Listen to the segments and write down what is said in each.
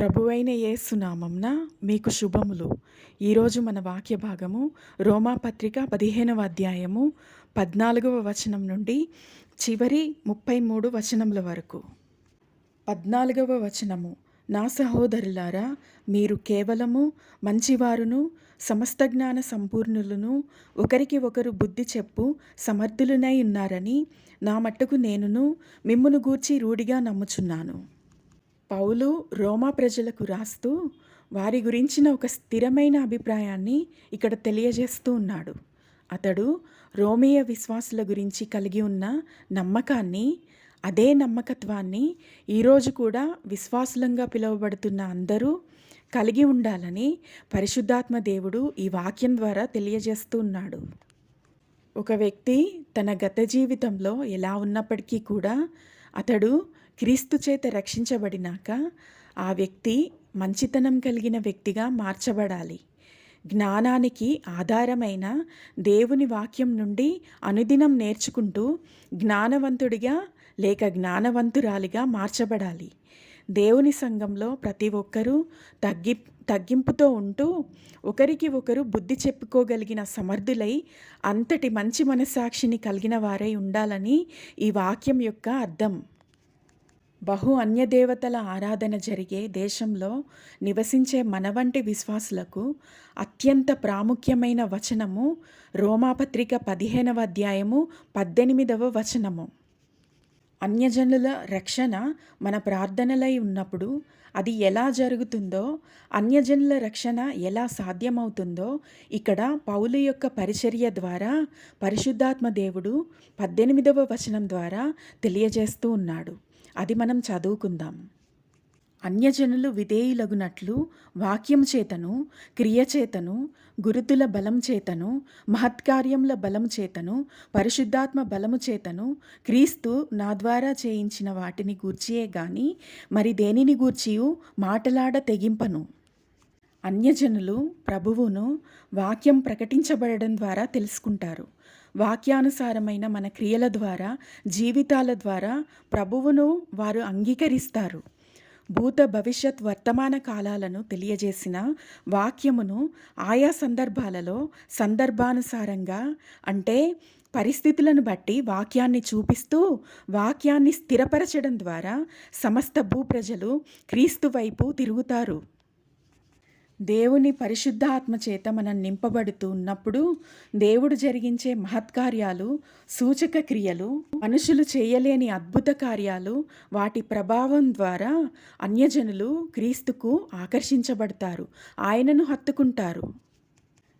ప్రభువైన యేసునామంన మీకు శుభములు. ఈరోజు మన వాక్య భాగము రోమాపత్రిక పదిహేనవ అధ్యాయము పద్నాలుగవ వచనం నుండి చివరి ముప్పై మూడు వచనముల వరకు. పద్నాలుగవ వచనము. నా సహోదరులారా మీరు కేవలము మంచివారును సమస్త జ్ఞాన సంపూర్ణులను ఒకరికి ఒకరు బుద్ధి చెప్పు సమర్థులునై ఉన్నారని నా మట్టుకు నేనును మిమ్మును గూర్చి రూఢిగా నమ్ముచున్నాను. పౌలు రోమా ప్రజలకు రాస్తూ వారి గురించిన ఒక స్థిరమైన అభిప్రాయాన్ని ఇక్కడ తెలియజేస్తూ ఉన్నాడు. అతడు రోమియ విశ్వాసుల గురించి కలిగి ఉన్న నమ్మకాన్ని అదే నమ్మకత్వాన్ని ఈరోజు కూడా విశ్వాసులంగా పిలువబడుతున్న అందరూ కలిగి ఉండాలని పరిశుద్ధాత్మ దేవుడు ఈ వాక్యం ద్వారా తెలియజేస్తూ ఉన్నాడు. ఒక వ్యక్తి తన గత జీవితంలో ఎలా ఉన్నప్పటికీ కూడా అతడు క్రీస్తు చేత రక్షించబడినాక ఆ వ్యక్తి మంచితనం కలిగిన వ్యక్తిగా మార్చబడాలి. జ్ఞానానికి ఆధారమైన దేవుని వాక్యం నుండి అనుదినం నేర్చుకుంటూ జ్ఞానవంతుడిగా లేక జ్ఞానవంతురాలిగా మార్చబడాలి. దేవుని సంఘంలో ప్రతి ఒక్కరూ తగ్గి తగ్గింపుతో ఉంటూ ఒకరికి ఒకరు బుద్ధి చెప్పుకోగలిగిన సమర్థులై అంతటి మంచి మనస్సాక్షిని కలిగిన వారై ఉండాలని ఈ వాక్యం యొక్క అర్థం. బహు అన్యదేవతల ఆరాధన జరిగే దేశంలో నివసించే మన వంటి విశ్వాసులకు అత్యంత ప్రాముఖ్యమైన వచనము రోమాపత్రిక పదిహేనవ అధ్యాయము పద్దెనిమిదవ వచనము. అన్యజనుల రక్షణ మన ప్రార్థనలై ఉన్నప్పుడు అది ఎలా జరుగుతుందో అన్యజనుల రక్షణ ఎలా సాధ్యమవుతుందో ఇక్కడ పౌలు యొక్క పరిచర్య ద్వారా పరిశుద్ధాత్మ దేవుడు పద్దెనిమిదవ వచనం ద్వారా తెలియజేస్తూ ఉన్నాడు. అది మనం చదువుకుందాం. అన్యజనులు విధేయులగునట్లు వాక్యం చేతను క్రియచేతను గురుతుల బలం చేతను మహత్కార్యముల బలం చేతను పరిశుద్ధాత్మ బలము చేతను క్రీస్తు నా ద్వారా చేయించిన వాటిని గూర్చియే గాని మరి దేనిని గూర్చియు? మాటలాడ తెగింపను. అన్యజనులు ప్రభువును వాక్యం ప్రకటించబడడం ద్వారా తెలుసుకుంటారు. వాక్యానుసారమైన మన క్రియల ద్వారా జీవితాల ద్వారా ప్రభువును వారు అంగీకరిస్తారు. భూత భవిష్యత్ వర్తమాన కాలాలను తెలియజేసిన వాక్యమును ఆయా సందర్భాలలో సందర్భానుసారంగా అంటే పరిస్థితులను బట్టి వాక్యాన్ని చూపిస్తూ వాక్యాన్ని స్థిరపరచడం ద్వారా సమస్త భూప్రజలు క్రీస్తు వైపు తిరుగుతారు. దేవుని పరిశుద్ధాత్మ చేత మనం నింపబడుతూ ఉన్నప్పుడు దేవుడు జరిగించే మహత్కార్యాలు సూచక క్రియలు మనుషులు చేయలేని అద్భుత కార్యాలు వాటి ప్రభావం ద్వారా అన్యజనులు క్రీస్తుకు ఆకర్షించబడతారు ఆయనను హత్తుకుంటారు.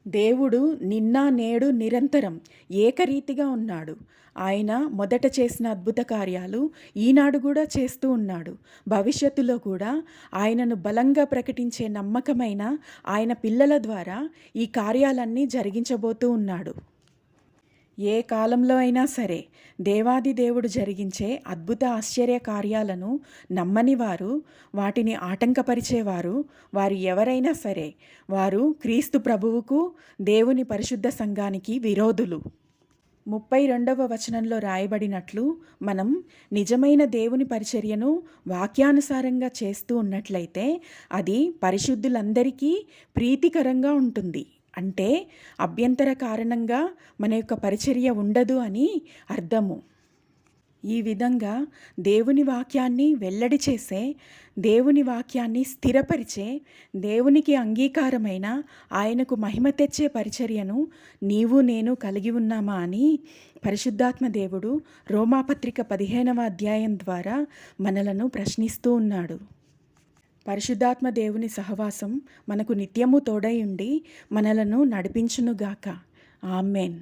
దేవుడు నిన్న నేడు నిరంతరం ఏకరీతిగా ఉన్నాడు. ఆయన మొదట చేసిన అద్భుత కార్యాలు ఈనాడు కూడా చేస్తూ ఉన్నాడు. భవిష్యత్తులో కూడా ఆయనను బలంగా ప్రకటించే నమ్మకమైన ఆయన పిల్లల ద్వారా ఈ కార్యాలన్నీ జరిగించబోతూ ఉన్నాడు. ఏ కాలంలో అయినా సరే దేవాది దేవుడు జరిగించే అద్భుత ఆశ్చర్య కార్యాలను నమ్మని వారు వాటిని ఆటంకపరిచేవారు వారు ఎవరైనా సరే వారు క్రీస్తు ప్రభువుకు దేవుని పరిశుద్ధ సంఘానికి విరోధులు. ముప్పై రెండవ వచనంలో రాయబడినట్లు మనం నిజమైన దేవుని పరిచర్యను వాక్యానుసారంగా చేస్తూ ఉన్నట్లయితే అది పరిశుద్ధులందరికీ ప్రీతికరంగా ఉంటుంది. అంటే అభ్యంతర కారణంగా మన యొక్క పరిచర్య ఉండదు అని అర్థము. ఈ విధంగా దేవుని వాక్యాన్ని వెల్లడి చేసే దేవుని వాక్యాన్ని స్థిరపరిచే దేవునికి అంగీకారమైన ఆయనకు మహిమ తెచ్చే పరిచర్యను నీవు నేను కలిగి ఉన్నామా అని పరిశుద్ధాత్మ దేవుడు రోమాపత్రిక పదిహేనవ అధ్యాయం ద్వారా మనలను ప్రశ్నిస్తూ ఉన్నాడు. పరిశుద్ధాత్మ దేవుని సహవాసం మనకు నిత్యము తోడై ఉండి మనలను నడిపించునుగాక. ఆమెన్.